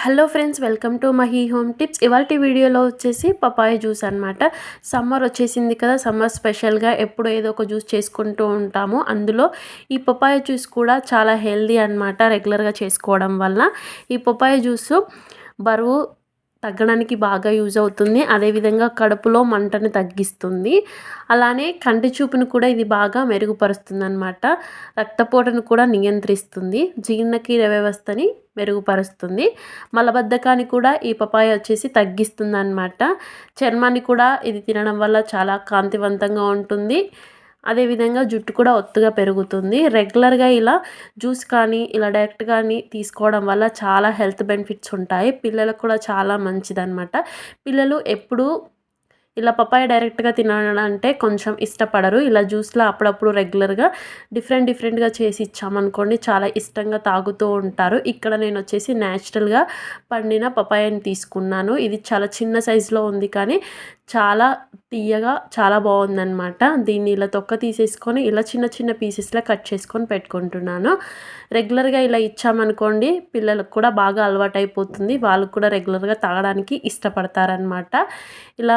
Hello friends welcome to Mahi home tips. ఇవాళ వీడియోలో వచ్చేసి పపాయ జ్యూస్ అనమాట సమ్మర్ వచ్చేసింది కదా సమ్మర్ స్పెషల్గా ఎప్పుడు ఏదో ఒక జ్యూస్ చేసుకుంటూ ఉంటాము. అందులో ఈ పపాయ జ్యూస్ కూడా చాలా హెల్దీ అనమాట రెగ్యులర్గా చేసుకోవడం వల్ల ఈ పపాయ జ్యూస్ బరువు తగ్గడానికి బాగా యూజ్ అవుతుంది. అదేవిధంగా కడుపులో మంటను తగ్గిస్తుంది. అలానే కంటి చూపును కూడా ఇది బాగా మెరుగుపరుస్తుంది అనమాట రక్తపోటను కూడా నియంత్రిస్తుంది. జీర్ణకీర వ్యవస్థని మెరుగుపరుస్తుంది. మలబద్ధకాన్ని కూడా ఈ పపాయ వచ్చేసి తగ్గిస్తుంది అనమాట చర్మాన్ని కూడా ఇది తినడం వల్ల చాలా కాంతివంతంగా ఉంటుంది. అదేవిధంగా జుట్టు కూడా ఒత్తుగా పెరుగుతుంది. రెగ్యులర్గా ఇలా జ్యూస్ కానీ ఇలా డైరెక్ట్ కానీ తీసుకోవడం వల్ల చాలా హెల్త్ బెనిఫిట్స్ ఉంటాయి. పిల్లలకు కూడా చాలా మంచిదన్నమాట. పిల్లలు ఎప్పుడూ ఇలా పపాయ డైరెక్ట్గా తినాలంటే కొంచెం ఇష్టపడరు. ఇలా జ్యూస్లో అప్పుడప్పుడు రెగ్యులర్గా డిఫరెంట్ డిఫరెంట్గా చేసి ఇచ్చామనుకోండి చాలా ఇష్టంగా తాగుతూ ఉంటారు. ఇక్కడ నేను వచ్చేసి న్యాచురల్గా పండిన పపాయని తీసుకున్నాను. ఇది చాలా చిన్న సైజులో ఉంది కానీ చాలా తీయగా చాలా బాగుందనమాట దీన్ని ఇలా తొక్క తీసేసుకొని ఇలా చిన్న చిన్న పీసెస్లో కట్ చేసుకొని పెట్టుకుంటున్నాను. రెగ్యులర్గా ఇలా ఇచ్చామనుకోండి పిల్లలకు కూడా బాగా అలవాటు అయిపోతుంది వాళ్ళు కూడా రెగ్యులర్గా తాగడానికి ఇష్టపడతారనమాట ఇలా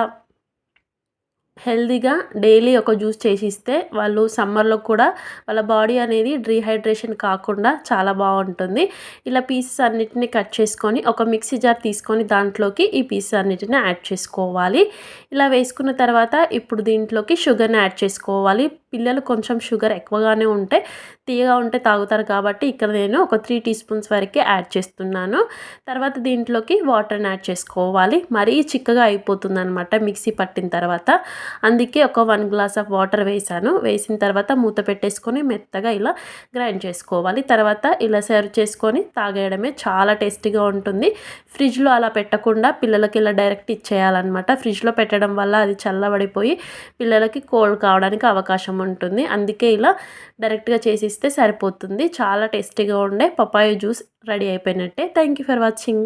హెల్దీగా డైలీ ఒక జ్యూస్ చేసి ఇస్తే వాళ్ళు సమ్మర్లో కూడా వాళ్ళ బాడీ అనేది డీహైడ్రేషన్ కాకుండా చాలా బాగుంటుంది. ఇలా పీసెస్ అన్నిటిని కట్ చేసుకొని ఒక మిక్సీ జార్ తీసుకొని దాంట్లోకి ఈ పీసెస్ అన్నిటిని యాడ్ చేసుకోవాలి. ఇలా వేసుకున్న తర్వాత ఇప్పుడు దీంట్లోకి షుగర్ని యాడ్ చేసుకోవాలి. పిల్లలు కొంచెం షుగర్ ఎక్కువగానే ఉంటే తీయగా ఉంటే తాగుతారు కాబట్టి ఇక్కడ నేను ఒక త్రీ టీ స్పూన్స్ వరకే యాడ్ చేస్తున్నాను. తర్వాత దీంట్లోకి వాటర్ని యాడ్ చేసుకోవాలి. మరీ చిక్కగా అయిపోతుంది అనమాట మిక్సీ పట్టిన తర్వాత. అందుకే ఒక వన్ గ్లాస్ ఆఫ్ వాటర్ వేసాను. వేసిన తర్వాత మూత పెట్టేసుకొని మెత్తగా ఇలా గ్రైండ్ చేసుకోవాలి. తర్వాత ఇలా సర్వ్ చేసుకొని తాగేయడమే చాలా టేస్టీగా ఉంటుంది. ఫ్రిడ్జ్లో అలా పెట్టకుండా పిల్లలకి ఇలా డైరెక్ట్ ఇచ్చేయాలన్నమాట. ఫ్రిడ్జ్లో పెట్టడం వల్ల అది చల్లబడిపోయి పిల్లలకి కోల్డ్ కావడానికి అవకాశం ఉంటుంది. అందుకే ఇలా డైరెక్ట్గా ఇస్తే సరిపోతుంది. చాలా టేస్టీగా ఉండే. పపాయ జ్యూస్ రెడీ అయిపోయినట్టే. Thank you for watching